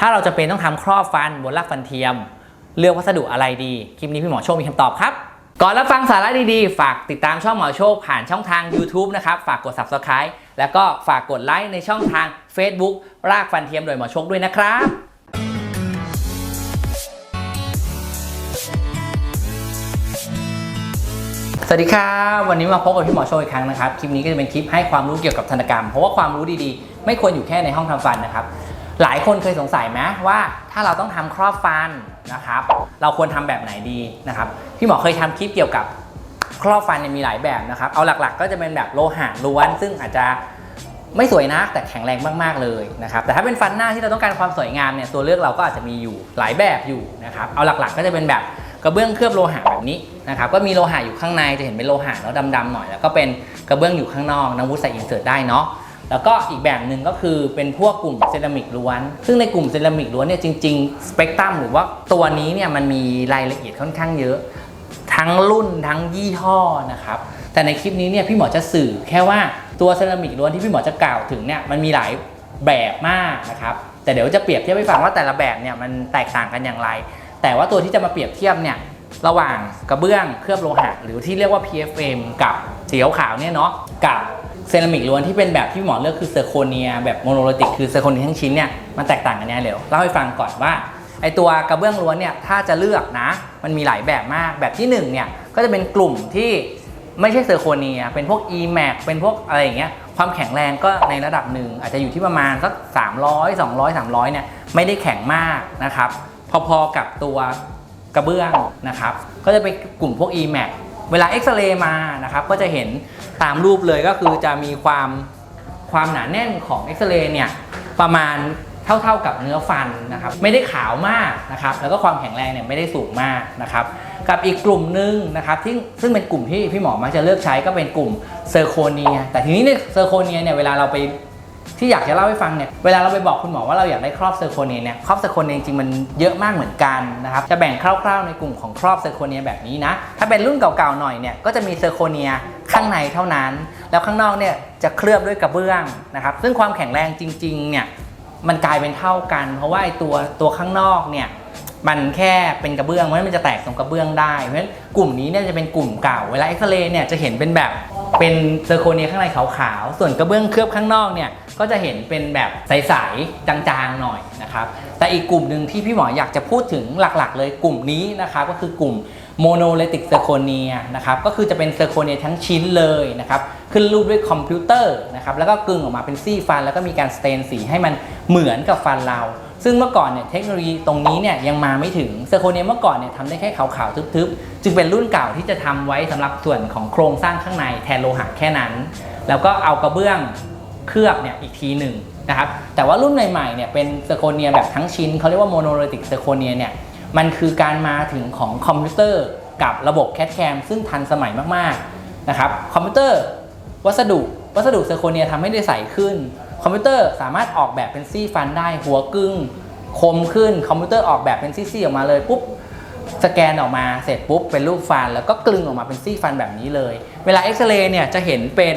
ถ้าเราจะเป็นต้องทำครอบฟันบนรากฟันเทียม เลือกวัสดุอะไรดี คลิปนี้พี่หมอโชคมีคำตอบครับ ก่อนรับฟังสาระดีๆ ฝากติดตามช่องหมอโชคผ่านช่องทาง YouTube นะครับ ฝากกด Subscribe แล้วก็ฝากกดไลค์ในช่องทาง Facebook รากฟันเทียมโดยหมอโชคด้วยนะครับสวัสดีครับวันนี้มาพบกับพี่หมอโชคอีกครั้งนะครับ คลิปนี้ก็จะเป็นคลิปให้ความรู้เกี่ยวกับธนกรรม เพราะว่าความรู้ดีๆ ไม่ควรอยู่แค่ในห้องทำฟันนะครับ หลายคนเคยสงสัยไหมว่าถ้าเราต้องทำครอบฟันนะครับ เราควรทำแบบไหนดีนะครับ พี่หมอเคยทำคลิปเกี่ยวกับครอบฟันมีหลายแบบนะครับ เอาหลักๆ ก็จะเป็นแบบโลหะล้วน ซึ่งอาจจะไม่สวยนักแต่แข็งแรงมากๆเลยนะครับ แต่ถ้าเป็นฟันหน้าที่เราต้องการความสวยงามเนี่ยตัวเลือกเราก็อาจจะมีอยู่หลายแบบอยู่นะครับ เอาหลักๆ ก็จะเป็นแบบกระเบื้องเคลือบโลหะแบบนี้นะครับก็มีโลหะอยู่ข้างในจะเห็นเป็นโลหะแล้วดำๆหน่อย แล้วก็เป็นกระเบื้องอยู่ข้างนอกน้ำวุ้ใส่อินเสิร์ตได้เนาะ แล้วก็อีกแบบหนึ่งก็คือเป็นพวกกลุ่มเซรามิกล้วน ซึ่งในกลุ่มเซรามิกล้วนเนี่ยจริงๆสเปกตรัมหรือว่าตัวนี้เนี่ยมันมีรายละเอียดค่อนข้างเยอะ ทั้งรุ่นทั้งยี่ห้อนะครับแต่ในคลิปนี้เนี่ยพี่หมอจะสื่อแค่ว่าตัวเซรามิกล้วนที่พี่หมอจะกล่าวถึงเนี่ยมันมีหลายแบบมากนะครับแต่เดี๋ยวจะเปรียบเทียบให้ฟังว่าแต่ละแบบเนี่ยมันแตกต่างกันอย่างไร แต่ว่าตัวที่จะมาเปรียบเทียบเนี่ยระหว่างกระเบื้องเคลือบโลหะหรือที่เรียกว่า PFM กับสีขาวเนี่ยเนาะกับ เซรามิกล้วนที่เป็นแบบที่หมอเลือกคือเซอร์โคเนียแบบโมโนโลติกคือเซอร์โคเนียทั้งชิ้นเนี่ยมันแตกต่างกันยังไงเดี๋ยวเล่าให้ฟังก่อนว่าไอตัวกระเบื้องล้วนเนี่ยถ้าจะเลือกนะ มันมีหลายแบบมากแบบที่หนึ่งเนี่ยก็จะเป็นกลุ่มที่ไม่ใช่เซอร์โคเนีย เป็นพวก e m a x เป็นพวกอะไรอย่างเงี้ยความแข็งแรงก็ในระดับหนึ่งอาจจะอยู่ที่ประมาณสัก300 200 300เนี่ยไม่ได้แข็งมากนะครับพอๆกับตัวกระเบื้องนะครับก็จะเป็นกลุ่มพวก e m a x เวลาเอ็กซเรย์มานะครับก็จะเห็นตามรูปเลยก็คือจะมีความความหนาแน่นของเอ็กซเรย์เนี่ยประมาณเท่าๆกับเนื้อฟันนะครับไม่ได้ขาวมากนะครับแล้วก็ความแข็งแรงเนี่ยไม่ได้สูงมากนะครับกับอีกกลุ่มหนึ่งนะครับที่ซึ่งเป็นกลุ่มที่พี่หมอมักจะเลือกใช้ก็เป็นกลุ่มเซอร์โคเนีย แต่ทีนี้เนี่ยเซอร์โคเนียเนี่ยเวลาเราไป ที่อยากจะเล่าให้ฟังเนี่ยเวลาเราไปบอกคุณหมอว่าเราอยากได้ครอบเซอร์โคเนียเนี่ยครอบเซอร์โคเนียจริงมันเยอะมากเหมือนกันนะครับจะแบ่งคร่าวๆในกลุ่มของครอบเซอร์โคเนียแบบนี้นะถ้าเป็นรุ่นเก่าๆหน่อยเนี่ยก็จะมีเซอร์โคเนียข้างในเท่านั้น แล้วข้างนอกเนี่ยจะเคลือบด้วยกระเบื้องนะครับซึ่งความแข็งแรงจริงๆเนี่ยมันกลายเป็นเท่ากัน เพราะว่าไอ้ตัวตัวข้างนอกเนี่ยมันแค่เป็นกระเบื้องเพราะฉะนั้นมันจะแตกตรงกระเบื้องได้เพราะฉะนั้นกลุ่มนี้เนี่ยจะเป็นกลุ่มเก่าเวลาเอ็กซเรย์เนี่ยจะเห็นเป็นแบบเป็นเซอร์โคเนียข้างในขาวๆส่วนกระเบื้องเคลือบข้างนอกเนี่ย ก็จะเห็นเป็นแบบใสๆจางๆหน่อยนะครับแต่อีกกลุ่มหนึ่งที่พี่หมออยากจะพูดถึงหลักๆ เลยกลุ่มนี้นะครับก็คือกลุ่มโมโนเลติกเซอร์โคเนียนะครับก็คือจะเป็นเซอร์โคเนียทั้งชิ้นเลยนะครับขึ้นรูปด้วยคอมพิวเตอร์นะครับแล้วก็กึ่งออกมาเป็นซี่ฟัน แล้วก็มีการสเตนสีให้มันเหมือนกับฟันเรา ซึ่งเมื่อก่อนเนี่ยเทคโนโลยีตรงนี้เนี่ยยังมาไม่ถึงเซอร์โคเนียเมื่อก่อนเนี่ยทำได้แค่ขาวๆทึบๆ จึงเป็นรุ่นเก่าที่จะทำไว้สำหรับส่วนของโครงสร้างข้างในแทนโลหะแค่นั้น แล้วก็เอากระเบื้อง เคลือบเนี่ยอีกทีหนึ่งนะครับแต่ว่ารุ่นใหม่ๆเนี่ยเป็นเซอร์โคเนียแบบทั้งชิ้นเขาเรียกว่าโมโนลิติกเซอร์โคเนียเนี่ยมันคือการมาถึงของคอมพิวเตอร์กับระบบแค d แคมซึ่งทันสมัยมากๆนะครับคอมพิวเตอร์วัสดุวัสดุเซอร์โคเนียทำให้ได้ใสขึ้น คอมพิวเตอร์สามารถออกแบบเป็นซี่ฟันได้หัวกึ้งคมขึ้นคอมพิวเตอร์ออกแบบเป็นซี่ๆออกมาเลยปุ๊บสแกนออกมาเสร็จปุ๊บเป็นรูปฟัน แล้วก็กลึงออกมาเป็นซี่ฟันแบบนี้เลย เวลาเอ็กซเรย์เนี่ยจะเห็นเป็น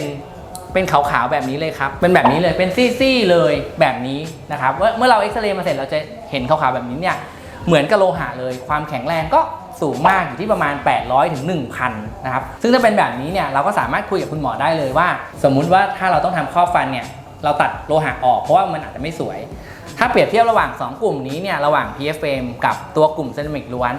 เป็นขาวๆแบบนี้เลยครับ เป็นแบบนี้เลยเป็นซี่ๆเลยแบบนี้นะครับเมื่อเราเอ็กซเรย์มาเสร็จเราจะเห็นขาวๆแบบนี้เนี่ยเหมือนกับโลหะเลย ความแข็งแรงก็สูงมากอยู่ที่ประมาณ 800ถึง1,000นะครับซึ่งถ้าเป็นแบบนี้เนี่ยเราก็สามารถคุยกับคุณหมอได้เลยว่า สมมุติว่าถ้าเราต้องทำครอบฟันเนี่ยเราตัดโลหะออกเพราะว่ามันอาจจะไม่สวย ถ้าเปรียบเทียบระหว่าง 2 กลุ่มนี้เนี่ยระหว่าง PFM กับตัวกลุ่มเซรามิกล้วน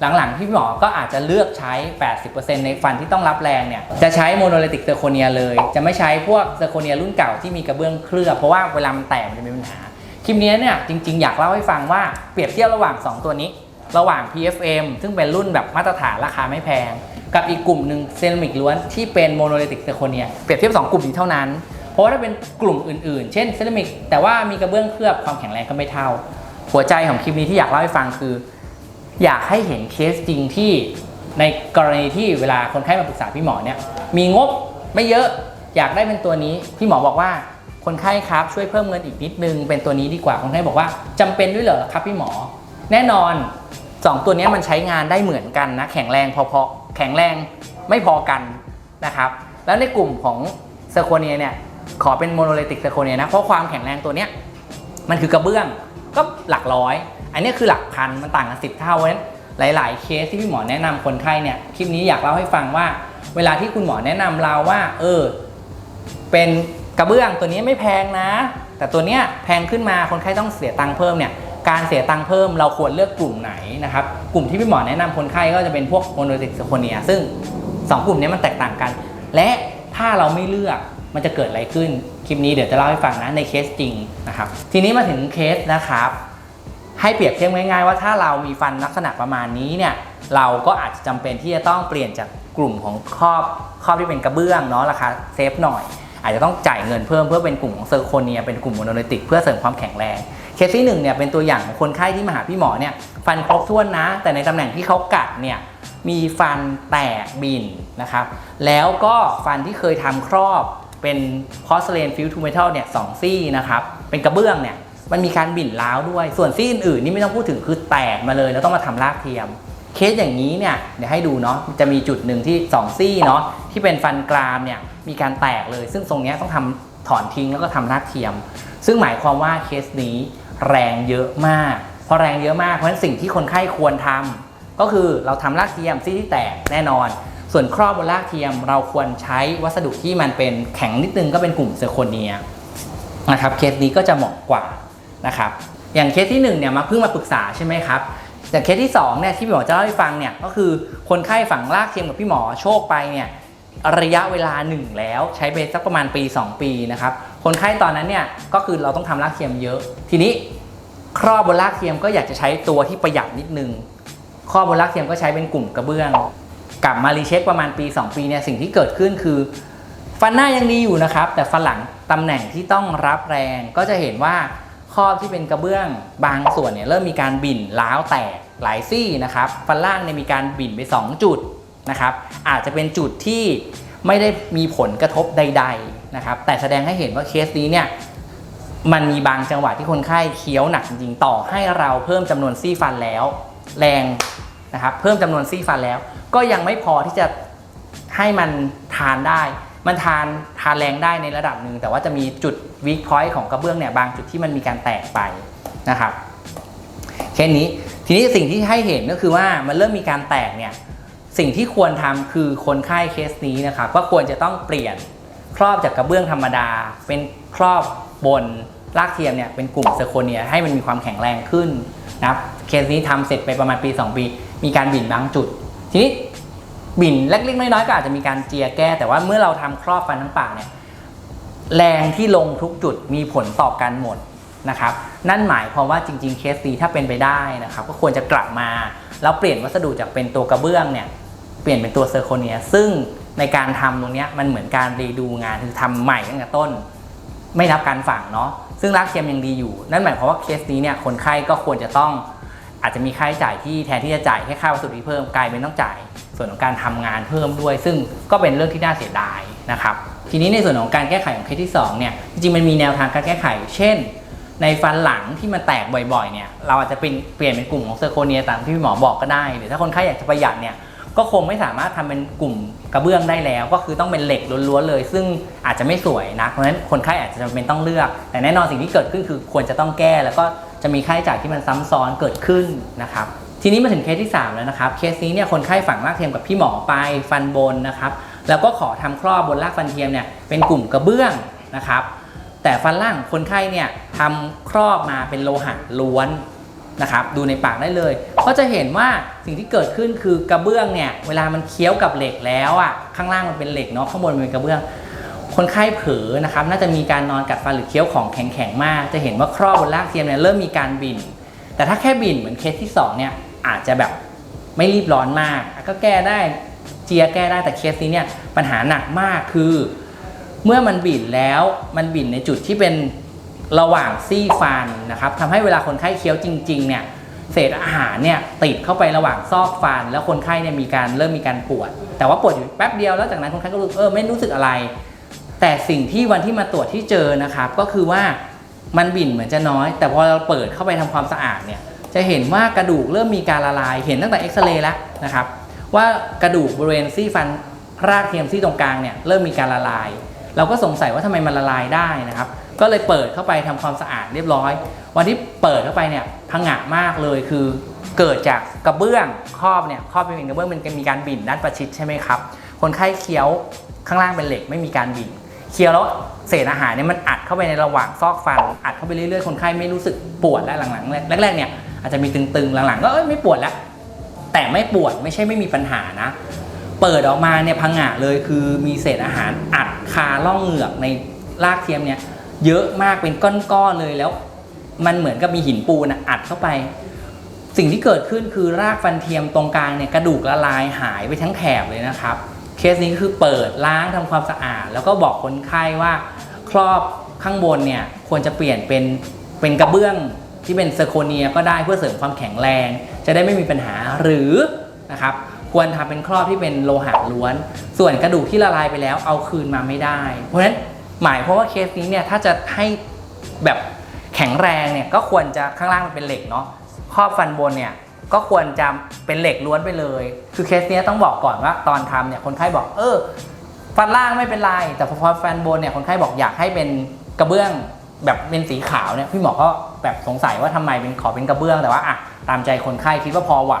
หลังๆพี่หมอก็อาจจะเลือกใช้ 80%ในฟันที่ต้องรับแรงเนี่ย จะใช้โมโนลิติกเซอร์โคเนียเลย จะไม่ใช้พวกเซอร์โคเนียรุ่นเก่าที่มีกระเบื้องเคลือบ เพราะว่าเวลามันแตกมันจะมีปัญหา คลิปนี้เนี่ยจริง ๆ อยากเล่าให้ฟังว่าเปรียบเทียบระหว่าง 2 ตัวนี้ ระหว่าง PFM ซึ่งเป็นรุ่นแบบมาตรฐานราคาไม่แพง กับอีกกลุ่มหนึ่งเซรามิกล้วนที่เป็นโมโนลิติกเซอร์โคเนีย เปรียบเทียบ 2 กลุ่มนี้เท่านั้น เพราะว่าถ้าเป็นกลุ่มอื่นๆ เช่นเซรามิกแต่ว่ามีกระเบื้องเคลือบความแข็งแรงก็ไม่เท่า หัวใจของคลิปนี้ที่อยากเล่าให้ฟังคือ อยากให้เห็นเคสจริงที่ในกรณีที่เวลาคนไข้มาปรึกษาพี่หมอเนี่ยมีงบไม่เยอะอยากได้เป็นตัวนี้ พี่หมอบอกว่าคนไข้ครับช่วยเพิ่มเงินอีกนิดนึงเป็นตัวนี้ดีกว่าคนไข้บอกว่าจำเป็นด้วยเหรอครับพี่หมอ แน่นอน 2 ตัวนี้มันใช้งานได้เหมือนกันนะแข็งแรงพอๆแข็งแรงไม่พอกันนะครับแล้วในกลุ่มของเซอร์โคเนียเนี่ยขอเป็นโมโนเลติกเซอร์โคเนียนะเพราะความแข็งแรงตัวเนี้ยมันคือกระเบื้องก็หลักร้อย อันนี้คือหลักพันมันต่างกันสิบเท่าเพราะฉะนั้นหลาย ๆ เคสที่พี่หมอแนะนำคนไข้เนี่ยคลิปนี้อยากเล่าให้ฟังว่า เวลาที่คุณหมอแนะนำเราว่า เออ เป็นกระเบื้องตัวนี้ไม่แพงนะ แต่ตัวเนี้ยแพงขึ้นมาคนไข้ต้องเสียตังค์เพิ่มเนี่ยการเสียตังค์เพิ่มเราควรเลือกกลุ่มไหนนะครับกลุ่มที่พี่หมอแนะนำคนไข้ก็จะเป็นพวกโมโนติกสโคเนียซึ่ง 2 กลุ่มนี้มันแตกต่างกัน และถ้าเราไม่เลือกมันจะเกิดอะไรขึ้น คลิปนี้เดี๋ยวจะเล่าให้ฟังนะในเคสจริงนะครับทีนี้มาถึงเคสนะครับ ให้เปรียบเทียบง่ายๆว่าถ้าเรามีฟันลักษณะประมาณนี้เนี่ยเราก็อาจจะจำเป็นที่จะต้องเปลี่ยนจากกลุ่มของครอบครอบที่เป็นกระเบื้องเนาะราคาเซฟหน่อย อาจจะต้องจ่ายเงินเพิ่มเพื่อเป็นกลุ่มของเซอร์โคเนียเป็นกลุ่มโมโนลิติกเพื่อเสริมความแข็งแรงเคสที่หนึ่งเนี่ยเป็นตัวอย่างของคนไข้ที่มาหาพี่หมอเนี่ยฟันครบถ้วนนะ แต่ในตำแหน่งที่เขากัดเนี่ยมีฟันแตกบินนะครับแล้วก็ฟันที่เคยทำครอบเป็นพอสเลนฟิลทูเมทัลเนี่ยสองซี่นะครับเป็นกระเบื้องเนี่ย มันมีการบิ่นร้าวด้วย ส่วนซี่อื่นๆนี่ไม่ต้องพูดถึงคือแตกมาเลย แล้วต้องมาทำรากเทียม เคสอย่างนี้เนี่ยเดี๋ยวให้ดูเนาะจะมีจุดหนึ่งที่สองซี่เนาะที่เป็นฟันกรามเนี่ยมีการแตกเลย ซึ่งตรงเนี้ยต้องทำถอนทิ้งแล้วก็ทำรากเทียม ซึ่งหมายความว่าเคสนี้แรงเยอะมากพอแรงเยอะมากเพราะฉะนั้นสิ่งที่คนไข้ควรทำก็คือเราทำรากเทียมซี่ที่แตกแน่นอน ส่วนครอบบนรากเทียมเราควรใช้วัสดุที่มันเป็นแข็งนิดนึงก็เป็นกลุ่มเซอร์โคเนียนะครับเคสนี้ก็จะเหมาะกว่า นะครับอย่างเคสที่1เนี่ยมาเพิ่งมาปรึกษาใช่ไหมครับแต่เคสที่2เนี่ยที่พี่หมอจะเล่าให้ฟังเนี่ยก็คือคนไข้ฝังรากเทียมกับพี่หมอโชคไปเนี่ยระยะเวลาหนึ่งแล้วใช้ไปสักประมาณปี 2 ปีนะครับคนไข้ตอนนั้นเนี่ยก็คือเราต้องทำรากเทียมเยอะ ทีนี้ครอบบนรากเทียมก็อยากจะใช้ตัวที่ประหยัดนิดนึงครอบบนรากเทียมก็ใช้เป็นกลุ่มกระเบื้อง กลับมารีเช็คประมาณปี 2 ปีเนี่ยสิ่งที่เกิดขึ้นคือ ฟันหน้ายังดีอยู่นะครับ แต่ฟันหลังตำแหน่งที่ต้องรับแรงก็จะเห็นว่า ครอบที่เป็นกระเบื้องบางส่วนเนี่ยเริ่มมีการบิ่นล้าวแตกหลายซี่นะครับฟันล่างเนี่ยมีการบิ่นไป 2 จุดนะครับอาจจะเป็นจุดที่ไม่ได้มีผลกระทบใด ๆนะครับ แต่แสดงให้เห็นว่าเคสนี้เนี่ยมันมีบางจังหวะที่คนไข้เคี้ยวหนักจริงๆต่อให้เราเพิ่มจำนวนซี่ฟันแล้ว แรงนะครับเพิ่มจำนวนซี่ฟันแล้ว ก็ยังไม่พอที่จะให้มันทานได้ มันทานทานแรงได้ในระดับหนึ่งแต่ว่าจะมีจุดวีคพอยต์ของกระเบื้องเนี่ยบางจุดที่มันมีการแตกไปนะครับแค่นี้ทีนี้สิ่งที่ให้เห็นก็คือว่ามันเริ่มมีการแตกเนี่ยสิ่งที่ควรทำคือคนไข้เคสนี้นะครับก็ควรจะต้องเปลี่ยนครอบจากกระเบื้องธรรมดา เป็นครอบบนรากเทียมเนี่ยเป็นกลุ่มเซอร์โคเนียให้มันมีความแข็งแรงขึ้นนะครับเคสนี้ทำเสร็จไปประมาณปี 2 ปี มีการบิ่นบางจุด ทีนี้ บิ่นเล็กๆน้อยๆก็อาจจะมีการเจียแก้ แต่ว่าเมื่อเราทำครอบฟันทั้งปากเนี่ยแรงที่ลงทุกจุดมีผลต่อกันหมดนะครับ นั่นหมายความว่าจริงๆเคสนี้ถ้าเป็นไปได้นะครับ ก็ควรจะกลับมาแล้วเปลี่ยนวัสดุจากเป็นตัวกระเบื้องเนี่ยเปลี่ยนเป็นตัวเซอร์โคเนีย ซึ่งในการทำตรงนี้มันเหมือนการรีดูงานคือทำใหม่ตั้งแต่ต้น ไม่นับการฝังเนาะซึ่งรากเทียมยังดีอยู่ นั่นหมายความว่าเคสนี้เนี่ยคนไข้ก็ควรจะต้องอาจจะมีค่าใช้จ่ายที่แทนที่จะจ่ายแค่ค่าวัสดุที่เพิ่มกลายเป็นต้องจ่าย ส่วนของการทำงานเพิ่มด้วย ซึ่งก็เป็นเรื่องที่น่าเสียดายนะครับ ทีนี้ในส่วนของการแก้ไขของเคสที่สองเนี่ยจริงๆมันมีแนวทางการแก้ไข เช่น ในฟันหลังที่มันแตกบ่อยๆเนี่ยเราอาจจะเป็นเปลี่ยนเป็นกลุ่มของเซอร์โคเนียตามที่พี่หมอบอกก็ได้ หรือถ้าคนไข้อยากจะประหยัดเนี่ยก็คงไม่สามารถทำเป็นกลุ่มกระเบื้องได้แล้ว ก็คือต้องเป็นเหล็กล้วนๆเลย ซึ่งอาจจะไม่สวยนะเพราะฉะนั้นคนไข้อาจจะจำเป็นต้องเลือก แต่แน่นอนสิ่งที่เกิดขึ้นคือควรจะต้องแก้แล้วก็จะมีค่าใช้จ่ายที่มันซ้ำซ้อนเกิดขึ้นนะครับ ทีนี้มาถึงเคสที่ 3 แล้วนะครับ เคสนี้เนี่ยคนไข้ฝังรากเทียมกับพี่หมอไปฟันบนนะครับ แล้วก็ขอทำครอบบนรากฟันเทียมเนี่ยเป็นกลุ่มกระเบื้องนะครับ แต่ฟันล่างคนไข้เนี่ยทำครอบมาเป็นโลหะล้วนนะครับ ดูในปากได้เลย ก็จะเห็นว่าสิ่งที่เกิดขึ้นคือกระเบื้องเนี่ยเวลามันเคี้ยวกับเหล็กแล้วอะข้างล่างมันเป็นเหล็กเนาะข้างบนมันเป็นกระเบื้อง คนไข้เผลอนะครับ น่าจะมีการนอนกัดฟันหรือเคี้ยวของแข็งๆมาก จะเห็นว่าครอบบนรากเทียมเนี่ยเริ่มมีการบินแต่ถ้าแค่บินเหมือนเคสที่สองเนี่ย อาจจะแบบไม่รีบร้อนมาก ก็แก้ได้เจียแก้ได้แต่เคสนี้เนี่ยปัญหาหนักมากคือ เมื่อมันบินแล้วมันบินในจุดที่เป็นระหว่างซี่ฟันนะครับทำให้เวลาคนไข้เคี้ยวจริงๆเนี่ยเศษอาหารเนี่ยติดเข้าไประหว่างซอกฟัน แล้วคนไข้เนี่ยมีการเริ่มมีการปวด แต่ว่าปวดอยู่แป๊บเดียวแล้วจากนั้นคนไข้ก็รู้สึกเออไม่รู้สึกอะไร แต่สิ่งที่วันที่มาตรวจที่เจอนะครับ ก็คือว่ามันบิ่นเหมือนจะน้อย แต่พอเราเปิดเข้าไปทำความสะอาดเนี่ย จะเห็นว่ากระดูกเริ่มมีการละลาย เห็นตั้งแต่เอ็กซเรย์แล้วนะครับ ว่ากระดูกบริเวณซี่ฟันรากเทียมซี่ตรงกลางเนี่ยเริ่มมีการละลาย เราก็สงสัยว่าทำไมมันละลายได้นะครับ ก็เลยเปิดเข้าไปทำความสะอาดเรียบร้อย วันที่เปิดเข้าไปเนี่ยพังงะมากเลยคือเกิดจากกระเบื้องครอบเนี่ยครอบเป็นกระเบื้องมันมีการบิ่นด้านประชิดใช่ไหมครับ คนไข้เคี้ยวข้างล่างเป็นเหล็กไม่มีการบิ่นเคี้ยวแล้วเศษอาหารเนี่ยมันอัดเข้าไปในระหว่างซอกฟัน อัดเข้าไปเรื่อยๆ คนไข้ไม่รู้สึกปวดแล้วหลังๆแรกๆเนี่ย อาจจะมีตึงๆ หลังๆ ก็เอ้ยไม่ปวดแล้ว แต่ไม่ปวดไม่ใช่ไม่มีปัญหานะ เปิดออกมาเนี่ยพังงะเลยคือมีเศษอาหารอัดคาล่องเหงือกในรากเทียมเนี่ยเยอะมากเป็นก้อนๆเลยแล้ว มันเหมือนกับมีหินปูนอะอัดเข้าไป สิ่งที่เกิดขึ้นคือรากฟันเทียมตรงกลางเนี่ยกระดูกละลายหายไปทั้งแถบเลยนะครับ เคสนี้ก็คือเปิดล้างทำความสะอาด แล้วก็บอกคนไข้ว่าครอบข้างบนเนี่ยควรจะเปลี่ยนเป็นเป็นกระเบื้อง ที่เป็นเซอร์โคเนียก็ได้เพื่อเสริมความแข็งแรง จะได้ไม่มีปัญหาหรือนะครับควรทำเป็นครอบที่เป็นโลหะล้วน ส่วนกระดูกที่ละลายไปแล้วเอาคืนมาไม่ได้ เพราะฉะนั้นหมายความว่าเคสนี้เนี่ยถ้าจะให้แบบแข็งแรงเนี่ยก็ควรจะข้างล่างมันเป็นเหล็กเนาะครอบฟันบนเนี่ยก็ควรจะเป็นเหล็กล้วนไปเลย คือเคสนี้ต้องบอกก่อนว่าตอนทำเนี่ยคนไข้บอกเออฟันล่างไม่เป็นไรแต่พอฟันบนเนี่ยคนไข้บอกอยากให้เป็นกระเบื้อง แบบเป็นสีขาวเนี่ยพี่หมอก็แบบสงสัยว่าทำไมเป็นขอเป็นกระเบื้องแต่ว่าอะตามใจคนไข้คิดว่าพอไหว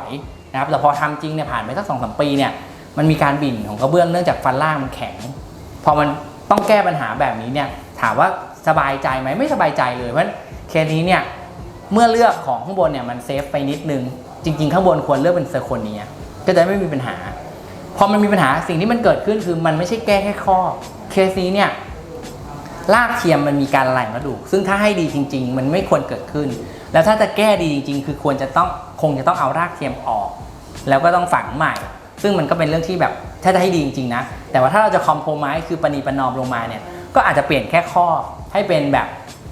นะครับแต่พอทำจริงเนี่ยผ่านไปสักสองสามปีเนี่ยมันมีการบิ่นของกระเบื้องเนื่องจากฟันล่างมันแข็ง พอมันต้องแก้ปัญหาแบบนี้เนี่ยถามว่าสบายใจไหมไม่สบายใจเลยเพราะเคสนี้เนี่ยเมื่อเลือกของข้างบนเนี่ยมันเซฟไปนิดนึง จริง ๆ ข้างบนควรเลือกเป็นเซอร์โคเนียก็จะไม่มีปัญหาพอมันมีปัญหาสิ่งที่มันเกิดขึ้นคือมันไม่ใช่แก้แค่ข้อเคสนี้เนี่ย ลากเทียมมันมีการละลายของกระดูก ซึ่งถ้าให้ดีจริง ๆ มันไม่ควรเกิดขึ้น แล้วถ้าจะแก้ดีจริง ๆ คือควรจะต้องคงจะต้องเอารากเทียมออก แล้วก็ต้องฝังใหม่ ซึ่งมันก็เป็นเรื่องที่แบบถ้าจะให้ดีจริงๆนะ แต่ว่าถ้าเราจะคอมโพมไ s คือปณีประนอมลงมาเนี่ย ก็อาจจะเปลี่ยนแค่ข้อให้เป็นแบบ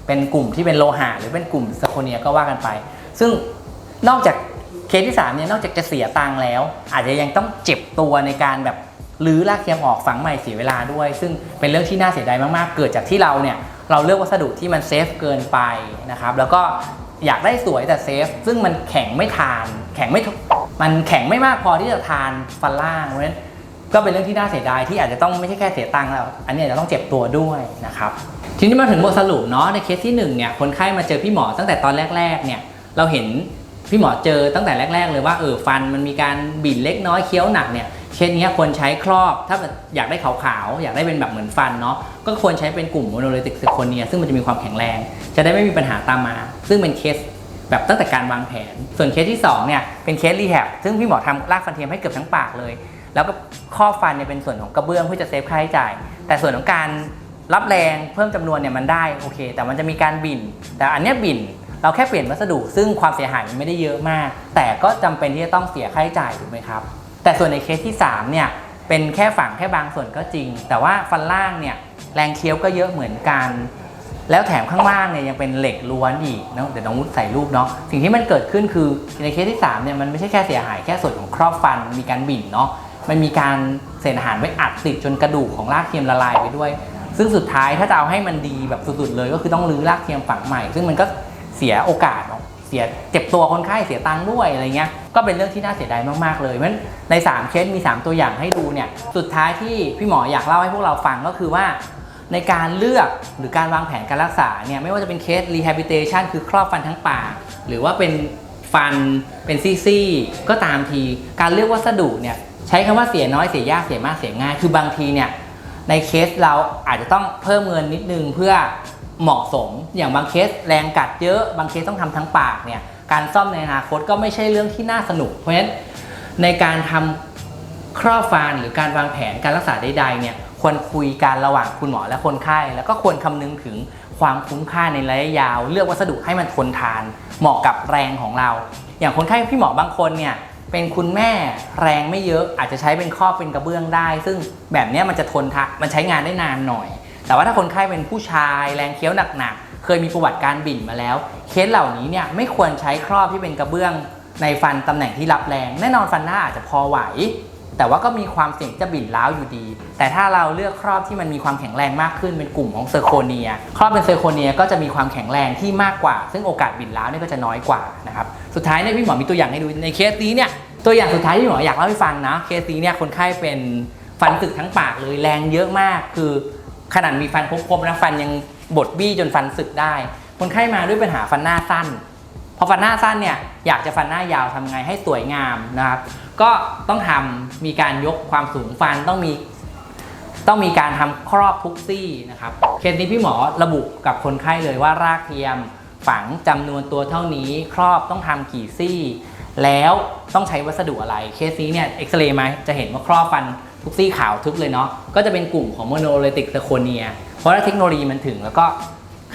เป็นกลุ่มที่เป็นโลหะหรือเป็นกลุ่มสโคเนียก็ว่ากันไป ซึ่งนอกจากเคสที่3เนี่ยนอกจากจะเสียตังค์แล้ว อาจจะยังต้องเจ็บตัวในการแบบ หรือรากเทียมออกฝังใหม่เสียเวลาด้วย ซึ่งเป็นเรื่องที่น่าเสียดายมากๆ เกิดจากที่เราเนี่ยเราเลือกวัสดุที่มันเซฟเกินไปนะครับแล้วก็อยากได้สวยแต่เซฟ ซึ่งมันแข็งไม่ทาน แข็งไม่ทุมันแข็งไม่มากพอที่จะทานฟันล่างเพราะฉะนั้นก็เป็นเรื่องที่น่าเสียดายที่อาจจะต้องไม่ใช่แค่เสียตังค์แล้ว อันนี้อาจะต้องเจ็บตัวด้วยนะครับทีนี้มาถึงบทสรุปเนาะในเคสที่1เนี่ยคนไข้มาเจอพี่หมอตั้งแต่ตอนแรกๆเนี่ยเราเห็นพี่หมอเจอตั้งแต่แรก ๆ เลยว่าเออฟันมันมีการบิ่นเล็กน้อยเคี้ยวหนักเนี่ย เคสนี้ควรใช้ครอบ ถ้าอยากได้ขาวๆ อยากได้เป็นแบบเหมือนฟันเนาะก็ควรใช้เป็นกลุ่มโมโนเลติกซิโคเนีย ซึ่งมันจะมีความแข็งแรง จะได้ไม่มีปัญหาตามมา ซึ่งเป็นเคสแบบตั้งแต่การวางแผน ส่วนเคสที่2เนี่ยเป็นเคสรีแฮบซึ่งพี่หมอทำรากฟันเทียมให้เกือบทั้งปากเลย แล้วก็ข้อฟันเนี่ยเป็นส่วนของกระเบื้องเพื่อจะเซฟค่าใช้จ่าย แต่ส่วนของการรับแรงเพิ่มจำนวนเนี่ยมันได้โอเค แต่มันจะมีการบิน แต่อันเนี้ยบินเราแค่เปลี่ยนวัสดุ ซึ่งความเสียหายมันไม่ได้เยอะมาก แต่ก็จำเป็นที่จะต้องเสียค่าใช้จ่ายถูกไหมครับ แต่ส่วนในเคสที่3เนี่ยเป็นแค่ฝั่งแค่บางส่วนก็จริง แต่ว่าฟันล่างเนี่ยแรงเคี้ยวก็เยอะเหมือนกัน แล้วแถมข้างล่างเนี่ยยังเป็นเหล็กล้วนอีกเนาะเดี๋ยวน้องวุฒิใส่รูปเนาะสิ่งที่มันเกิดขึ้นคือในเคสที่3เนี่ยมันไม่ใช่แค่เสียหายแค่ส่วนของครอบฟันมีการบิ่นเนาะมันมีการเศษอาหารไว้อัดติดจนกระดูกของรากเทียมละลายไปด้วย ซึ่งสุดท้ายถ้าจะเอาให้มันดีแบบสุดๆเลย ก็คือต้องรื้อรากเทียมฝังใหม่ ซึ่งมันก็เสียโอกาส เสียเจ็บตัวคนไข้เสียตังค์ด้วยอะไรเงี้ยก็เป็นเรื่องที่น่าเสียดายมากๆเลยเพราะนใน 3 เคสมี 3 ตัวอย่างให้ดูเนี่ยสุดท้ายที่พี่หมออยากเล่าให้พวกเราฟังก็คือว่า ในการเลือกหรือการวางแผนการรักษาเนี่ยไม่ว่าจะเป็นเคส rehabilitation คือครอบฟันทั้งปากหรือว่าเป็นฟันเป็นซี่ๆก็ตามทีการเลือกวัสดุเนี่ยใช้คำว่าเสียน้อยเสียยากเสียมากเสียง่าย คือบางทีเนี่ยในเคสเราอาจจะต้องเพิ่มเงินนิดนึงเพื่อ เหมาะสม อย่างบางเคสแรงกัดเยอะบางเคสต้องทำทั้งปากเนี่ยการซ่อมในอนาคตก็ไม่ใช่เรื่องที่น่าสนุก เพราะฉะนั้นในการทำครอบฟันหรือการวางแผนการรักษาใดๆเนี่ยควรคุยกันระหว่างคุณหมอและคนไข้ แล้วก็ควรคำนึงถึงความคุ้มค่าในระยะยาว เลือกวัสดุให้มันทนทาน เหมาะกับแรงของเรา อย่างคนไข้พี่หมอบางคนเนี่ยเป็นคุณแม่แรงไม่เยอะอาจจะใช้เป็นครอบเป็นกระเบื้องได้ ซึ่งแบบนี้มันจะทนทะมันใช้งานได้นานหน่อย แต่ว่าถ้าคนไข้เป็นผู้ชายแรงเคี้ยวหนักๆ เคยมีประวัติการบิ่นมาแล้ว เคสเหล่านี้เนี่ยไม่ควรใช้ครอบที่เป็นกระเบื้องในฟันตำแหน่งที่รับแรง แน่นอนฟันหน้าอาจจะพอไหว แต่ว่าก็มีความเสี่ยงจะบิ่นร้าวอยู่ดี แต่ถ้าเราเลือกครอบที่มันมีความแข็งแรงมากขึ้นเป็นกลุ่มของเซอร์โคเนีย ครอบเป็นเซอร์โคเนียก็จะมีความแข็งแรงที่มากกว่า ซึ่งโอกาสบิ่นร้าวเนี่ยก็จะน้อยกว่านะครับสุดท้ายเนี่ยพี่หมอมีตัวอย่างให้ดูในเคสนี้เนี่ยตัวอย่างสุดท้ายที่พี่หมออยากเล่าให้ฟังนะเคสนี้เนี่ยคนไข้เป็นฟันสึกทั้งปากเลยแรงเยอะมาก คือ ขนาดมีฟันครบๆนะฟันยังบดบี้จนฟันสึกได้ คนไข้มาด้วยปัญหาฟันหน้าสั้นพอฟันหน้าสั้นเนี่ยอยากจะฟันหน้ายาวทำไงให้สวยงามนะครับ ก็ต้องทำมีการยกความสูงฟันต้องมี ต้องมีการทำครอบทุกซี่นะครับเคสนี้พี่หมอระบุกับคนไข้เลยว่ารากเทียมฝังจำนวนตัวเท่านี้ ครอบต้องทำกี่ซี่ แล้วต้องใช้วัสดุอะไรเคสนี้เนี่ยเอ็กซเรย์มาจะเห็นว่าครอบฟัน ทุกซี่ขาวทึบเลยเนาะก็จะเป็นกลุ่มของโมโนเลติกเซโคเนีย เพราะว่าเทคโนโลยีมันถึง แล้วก็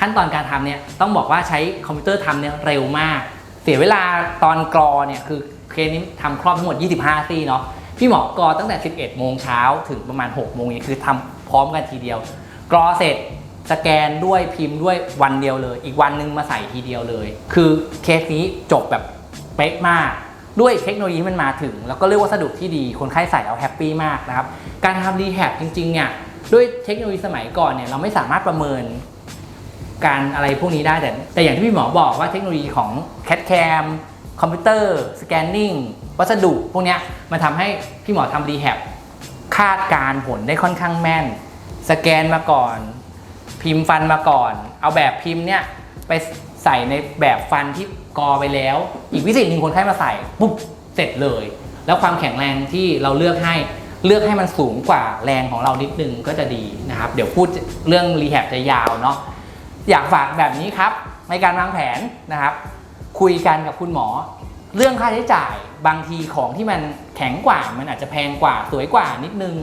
ขั้นตอนการทำเนี่ยต้องบอกว่าใช้คอมพิวเตอร์ทำเนี่ยเร็วมาก เสียเวลาตอนกรอเนี่ยคือเคสนี้ทำครอบทั้งหมด 25 ซี่เนาะพี่หมอกรอตั้งแต่ 11 โมงเช้าถึงประมาณ 6 โมงเย็นคือทำพร้อมกันทีเดียว กรอเสร็จสแกนด้วยพิมพ์ด้วยวันเดียวเลย อีกวันหนึงมาใส่ทีเดียวเลย คือเคสนี้จบแบบเป๊ะมาก ด้วยเทคโนโลยีที่มันมาถึง แล้วก็เลือกวัสดุที่ดีคนไข้ใส่แล้วแฮปปี้มากนะครับ การทำรีแฮบจริงๆเนี่ยด้วยเทคโนโลยีสมัยก่อนเนี่ยเราไม่สามารถประเมินการอะไรพวกนี้ได้แต่แต่อย่างที่พี่หมอบอกว่าเทคโนโลยีของ CAD CAM คอมพิวเตอร์สแกนนิ่งวัสดุพวกนี้มันทำให้พี่หมอทำรีแฮบคาดการผลได้ค่อนข้างแม่น สแกนมาก่อน พิมพ์ฟันมาก่อน เอาแบบพิมพ์เนี่ยไปใส่ในแบบฟันที่ กอไปแล้ว อีกวิธีหนึ่งคนไข้มาใส่ปุ๊บเสร็จเลย แล้วความแข็งแรงที่เราเลือกให้เลือกให้มันสูงกว่าแรงของเรานิดนึงก็จะดีนะครับ เดี๋ยวพูดเรื่องรีแฮบจะยาวเนาะอยากฝากแบบนี้ครับ ในการวางแผนนะครับ คุยกันกับคุณหมอ เรื่องค่าใช้จ่ายบางทีของที่มันแข็งกว่ามันอาจจะแพงกว่าสวยกว่านิดนึง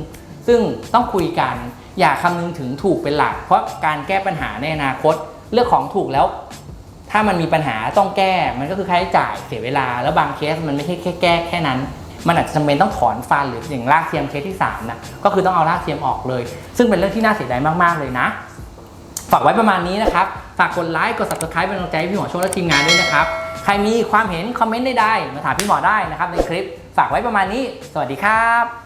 ซึ่งต้องคุยกันอย่าคำนึงถึงถูกเป็นหลัก เพราะการแก้ปัญหาในอนาคต เลือกของถูกแล้ว ถ้ามันมีปัญหาต้องแก้ มันก็คือค่าใช้จ่ายเสียเวลา แล้วบางเคสมันไม่ใช่แค่แก้แค่นั้น มันอาจจะจำเป็นต้องถอนฟันหรืออย่างรากเทียมเคสที่สามนะ ก็คือต้องเอารากเทียมออกเลย ซึ่งเป็นเรื่องที่น่าเสียดายมากๆเลยนะ ฝากไว้ประมาณนี้นะครับ ฝากกดไลค์ กด subscribe เป็นกำลังใจให้พี่หมอโชคและทีมงานด้วยนะครับ ใครมีความเห็นคอมเมนต์ใดๆมาถามพี่หมอได้นะครับในคลิป ฝากไว้ประมาณนี้ สวัสดีครับ